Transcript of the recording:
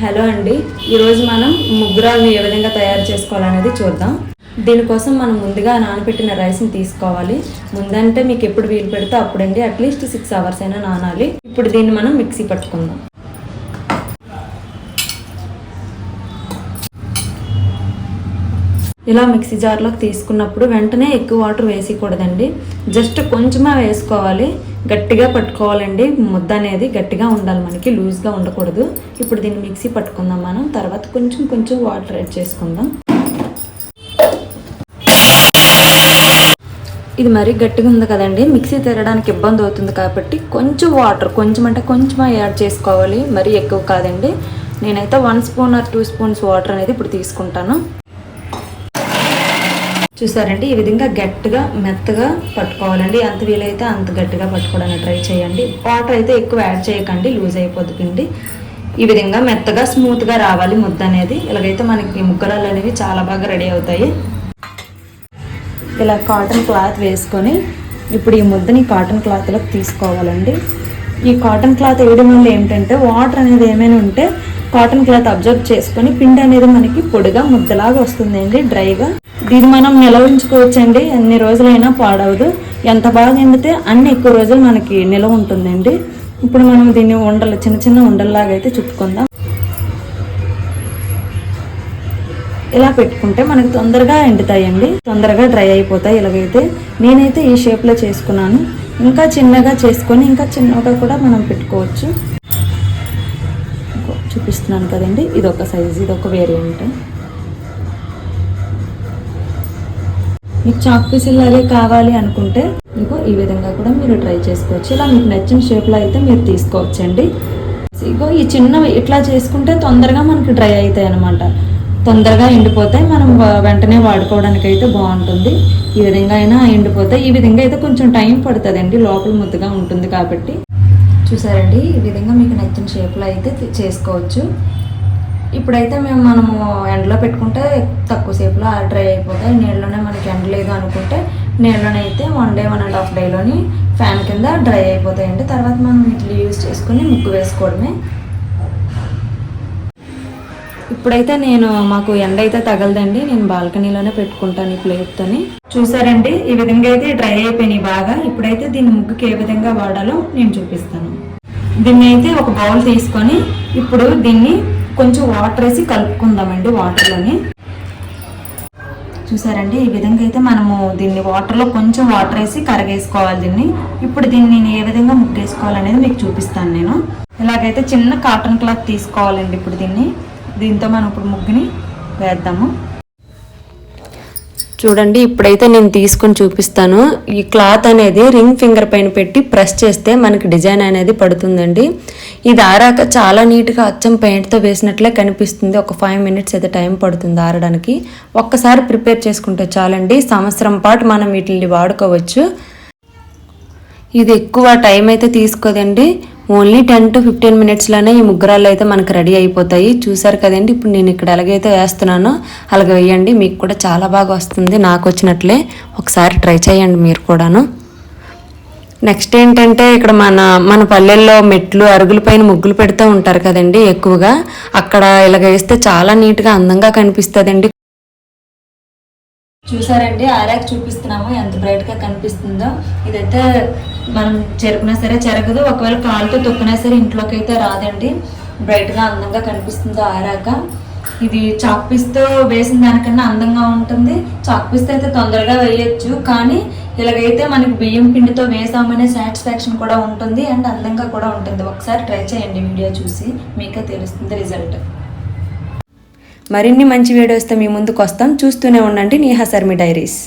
Hello అండి. ఈరోజు మనం ముగ్గురాలను ఏ విధంగా తయారు చేసుకోవాలనేది చూద్దాం. దీనికోసం మనం ముందుగా నానబెట్టిన రైస్ని తీసుకోవాలి. ముందంటే మీకు ఎప్పుడు వీలు పెడితే అప్పుడండి. అట్లీస్ట్ సిక్స్ అవర్స్ అయినా నానాలి. ఇప్పుడు దీన్ని మనం మిక్సీ పట్టుకుందాం. ఇలా మిక్సీ జార్లోకి తీసుకున్నప్పుడు వెంటనే ఎక్కువ వాటర్ వేయకూడదండి. జస్ట్ కొంచెమే వేసుకోవాలి. గట్టిగా పట్టుకోవాలండి. ముద్ద అనేది గట్టిగా ఉండాలి మనకి లూజ్గా ఉండకూడదు. ఇప్పుడు దీన్ని మిక్సీ పట్టుకుందాం మనం. తర్వాత కొంచెం కొంచెం వాటర్ యాడ్ చేసుకుందాం. ఇది మరీ గట్టిగా ఉంది కదండి. మిక్సీ తెరడానికి ఇబ్బంది అవుతుంది కాబట్టి కొంచెం వాటర్ కొంచెం అంటే కొంచెం యాడ్ చేసుకోవాలి. మరీ ఎక్కువ కాదండి. నేనైతే one spoon or two spoons water అనేది ఇప్పుడు తీసుకుంటాను. చూసారండి ఈ విధంగా గట్టిగా మెత్తగా పట్టుకోవాలండి. ఎంత వీలైతే అంత గట్టిగా పట్టుకోవడానికి ట్రై చేయండి. వాటర్ అయితే ఎక్కువ యాడ్ చేయకండి లూజ్ అయిపోద్ది పిండి. ఈ విధంగా మెత్తగా స్మూత్గా రావాలి ముద్ద అనేది. ఇలాగైతే మనకి ముగ్గలాలు అనేవి చాలా బాగా రెడీ అవుతాయి. ఇలా కాటన్ క్లాత్ వేసుకొని ఇప్పుడు ఈ ముద్దని కాటన్ క్లాత్లోకి తీసుకోవాలండి. ఈ కాటన్ క్లాత్ వేయడం వల్ల ఏంటంటే వాటర్ అనేది ఏమైనా ఉంటే కాటన్ క్లాత్ అబ్జర్వ్ చేసుకొని పిండి అనేది మనకి పొడిగా ముద్దలాగా వస్తుందండి డ్రైగా. దీన్ని మనం నిల్వ ఉంచుకోవచ్చండి ఎన్ని రోజులైనా పాడవదు. ఎంత బాగా ఎండితే అన్ని ఎక్కువ రోజులు మనకి నిల్వ ఉంటుందండి. ఇప్పుడు మనం దీన్ని ఉండలు చిన్న చిన్న ఉండల్లాగా అయితే చుట్టుకుందాం. ఇలా పెట్టుకుంటే మనకి తొందరగా ఎండుతాయండి. తొందరగా డ్రై అయిపోతాయి ఇలాగైతే. నేనైతే ఈ షేప్లో చేసుకున్నాను. ఇంకా చిన్నగా చేసుకొని ఇంకా చిన్నగా కూడా మనం పెట్టుకోవచ్చు. చూపిస్తున్నాను కదండి. ఇది ఒక సైజు ఇది ఒక వేరియంట్. మీకు చాక్ పీసులు లాగే కావాలి అనుకుంటే మీకు ఈ విధంగా కూడా మీరు ట్రై చేసుకోవచ్చు. ఇలా మీకు నచ్చిన షేప్లో అయితే మీరు తీసుకోవచ్చండి. ఇగో ఈ చిన్న ఇట్లా చేసుకుంటే తొందరగా మనకి డ్రై అవుతాయి అనమాట తొందరగా ఎండిపోతాయి. మనం వెంటనే వాడుకోవడానికి అయితే బాగుంటుంది. ఈ విధంగా అయినా ఎండిపోతాయి. ఈ విధంగా అయితే కొంచెం టైం పడుతుందండి. లోపల ముద్దగా ఉంటుంది కాబట్టి. చూసారండి? ఈ విధంగా మీకు నచ్చిన షేప్లో అయితే చేసుకోవచ్చు. ఇప్పుడైతే మేము మనము ఎండలో పెట్టుకుంటే తక్కువ సేపులో డ్రై అయిపోతాయి. నీళ్ళలోనే మనకి ఎండ లేదు అనుకుంటే నీళ్ళలోనే అయితే one day one and half డేలోని fan కింద డ్రై అయిపోతాయండి. తర్వాత మనం వీటిని యూజ్ చేసుకుని ముగ్గు వేసుకోవడమే. ఇప్పుడైతే నేను మాకు ఎండ అయితే తగలదండి. నేను బాల్కనీలోనే పెట్టుకుంటాను ఈ ప్లేట్తోని. చూసారండి? ఈ విధంగా అయితే డ్రై అయిపోయినాయి బాగా. ఇప్పుడైతే దీని ముగ్గుకి ఏ విధంగా వాడాలో నేను చూపిస్తాను. దీన్ని అయితే ఒక బౌల్ తీసుకొని ఇప్పుడు దీన్ని కొంచెం వాటర్ వేసి కలుపుకుందామండి వాటర్లోని చూసారండి? ఈ విధంగా అయితే మనము దీన్ని వాటర్లో కొంచెం వాటర్ వేసి కరగేసుకోవాలి దీన్ని. ఇప్పుడు దీన్ని నేను ఏ విధంగా ముగ్గేసుకోవాలనేది మీకు చూపిస్తాను నేను. ఇలాగైతే చిన్న కాటన్ క్లాత్ తీసుకోవాలండి ఇప్పుడు దీన్ని. దీంతో మనం ఇప్పుడు ముగ్గుని వేద్దాము. చూడండి ఇప్పుడైతే నేను తీసుకొని చూపిస్తాను. ఈ క్లాత్ అనేది రింగ్ ఫింగర్ పైన పెట్టి ప్రెస్ చేస్తే మనకి డిజైన్ అనేది పడుతుందండి. ఇది ఆరాక చాలా నీట్గా అచ్చం పెయింట్తో వేసినట్లే కనిపిస్తుంది. ఒక ఫైవ్ మినిట్స్ అయితే టైం పడుతుంది ఆరడానికి. ఒక్కసారి ప్రిపేర్ చేసుకుంటే చాలండి. సంవత్సరం పాటు మనం వీటిని వాడుకోవచ్చు. ఇది ఎక్కువ టైం అయితే తీసుకోదండి. ఓన్లీ టెన్ టు ఫిఫ్టీన్ మినిట్స్లోనే ఈ ముగ్గురాలు అయితే మనకు రెడీ అయిపోతాయి. చూసారు కదండి? ఇప్పుడు నేను ఇక్కడ ఎలాగైతే వేస్తున్నానో. అలాగ వేయండి. మీకు కూడా చాలా బాగా వస్తుంది. నాకు వచ్చినట్లే. ఒకసారి ట్రై చేయండి మీరు కూడాను. నెక్స్ట్ ఏంటంటే ఇక్కడ మన మన పల్లెల్లో మెట్లు అరుగుల పైన ముగ్గులు పెడుతూ ఉంటారు కదండి ఎక్కువగా. అక్కడ ఇలాగ వేస్తే చాలా నీట్గా అందంగా కనిపిస్తుందండి. చూసారండి? ఆరాక్ చూపిస్తున్నాము. ఎంత బ్రైట్గా కనిపిస్తుందో. ఇదైతే మనం చెరుకున్నా సరే చెరగదు. ఒకవేళ కాలుతో తొక్కినా సరే ఇంట్లోకి అయితే రాదండి. బ్రైట్గా అందంగా కనిపిస్తుందో ఆరాక ఇది చాక్ పీస్తో వేసిన దానికన్నా అందంగా ఉంటుంది. చాక్ పీస్తో అయితే తొందరగా వేయచ్చు. కానీ ఇలాగైతే మనకి బియ్యం పిండితో వేసామనే సాటిస్ఫాక్షన్ కూడా ఉంటుంది అండ్ అందంగా కూడా ఉంటుంది. ఒకసారి ట్రై చేయండి వీడియో చూసి. మీకే తెలుస్తుంది రిజల్ట్. మరిన్ని మంచి వీడియోస్తో మీ ముందుకు వస్తాం. చూస్తూనే ఉండండి నీహా శర్మి డైరీస్.